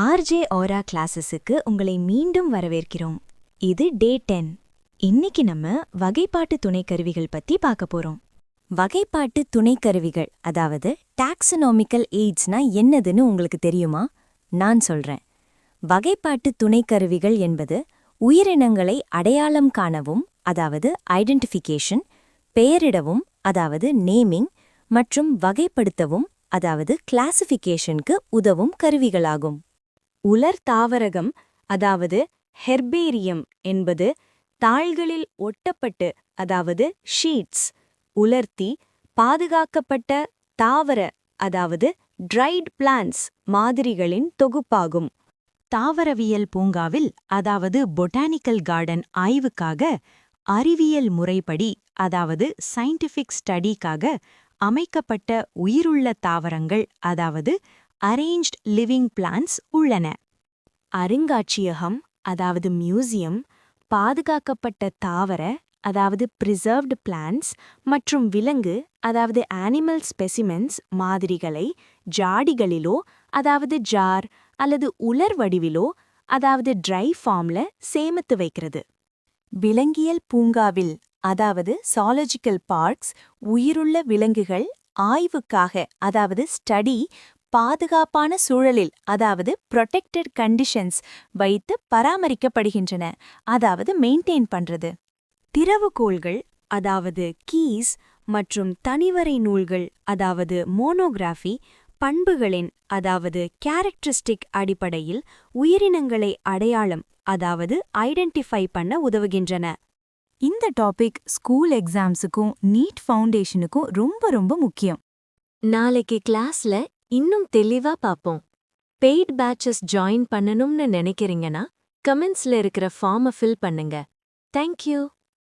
RJ ஓரா கிளாஸஸுக்கு உங்களை மீண்டும் வரவேற்கிறோம். இது டே டென் இன்னைக்கு நம்ம வகைப்பாட்டு துணைக்கருவிகள் பத்தி பார்க்க போறோம். வகைப்பாட்டு துணைக்கருவிகள் அதாவது டாக்ஸனாமிக்கல் எய்ட்ஸ்னா என்னதுன்னு உங்களுக்கு தெரியுமா? நான் சொல்றேன். வகைப்பாட்டு துணைக்கருவிகள் என்பது உயிரினங்களை அடையாளம் காணவும் அதாவது ஐடென்டிஃபிகேஷன் பெயரிடவும் அதாவது நேமிங் மற்றும் வகைப்படுத்தவும் அதாவது கிளாசிஃபிகேஷனுக்கு உதவும் கருவிகளாகும். உலர் தாவரகம் அதாவது ஹெர்பேரியம் என்பது தாள்களில் ஒட்டப்பட்டு அதாவது ஷீட்ஸ் உலர்த்தி பாதுகாக்கப்பட்ட தாவர அதாவது ட்ரைட் பிளான்ஸ் மாதிரிகளின் தொகுப்பாகும். தாவரவியல் பூங்காவில் அதாவது பொட்டானிக்கல் கார்டன் ஆய்வுக்காக அறிவியல் முறைப்படி அதாவது சயின்டிஃபிக் ஸ்டடிக்காக அமைக்கப்பட்ட உயிருள்ள தாவரங்கள் அதாவது அரேஞ்ச்ட் லிவிங் பிளான்ஸ் உள்ளன. அருங்காட்சியகம் அதாவது மியூசியம் பாதுகாக்கப்பட்ட தாவர அதாவது பிரிசர்வ்டு பிளான்ஸ் மற்றும் விலங்கு அதாவது ஆனிமல் ஸ்பெசிமென்ஸ் மாதிரிகளை ஜாடிகளிலோ அதாவது ஜார் அல்லது உலர் வடிவிலோ அதாவது ட்ரை ஃபார்ம்ல சேமித்து வைக்கிறது. விலங்கியல் பூங்காவில் அதாவது சாலஜிக்கல் பார்க்ஸ் உயிருள்ள விலங்குகள் ஆய்வுக்காக அதாவது ஸ்டடி பாதுகாப்பான சூழலில் அதாவது ப்ரொடெக்டட் கண்டிஷன்ஸ் வைத்து பராமரிக்கப்படுகின்றன. அதாவது மெயின்டைன் பண்றது. திறவுகோள்கள் அதாவது கீஸ் மற்றும் தனிவரை நூல்கள் அதாவது மோனோகிராஃபி பண்புகளின் அதாவது கேரக்டரிஸ்டிக் அடிப்படையில் உயிரினங்களை அடையாளம் அதாவது ஐடென்டிஃபை பண்ண உதவுகின்றன. இந்த டாபிக் ஸ்கூல் எக்ஸாம்ஸுக்கும் நீட் ஃபவுண்டேஷனுக்கும் ரொம்ப ரொம்ப முக்கியம். நாளைக்கு கிளாஸ்ல இன்னும் தெளிவா பாப்போம். பெய்ட் பேட்சஸ் ஜாயின் பண்ணணும்னு நினைக்கிறீங்கன்னா கமெண்ட்ஸ்ல இருக்கிற ஃபார்மை ஃபில் பண்ணுங்க. தேங்க்யூ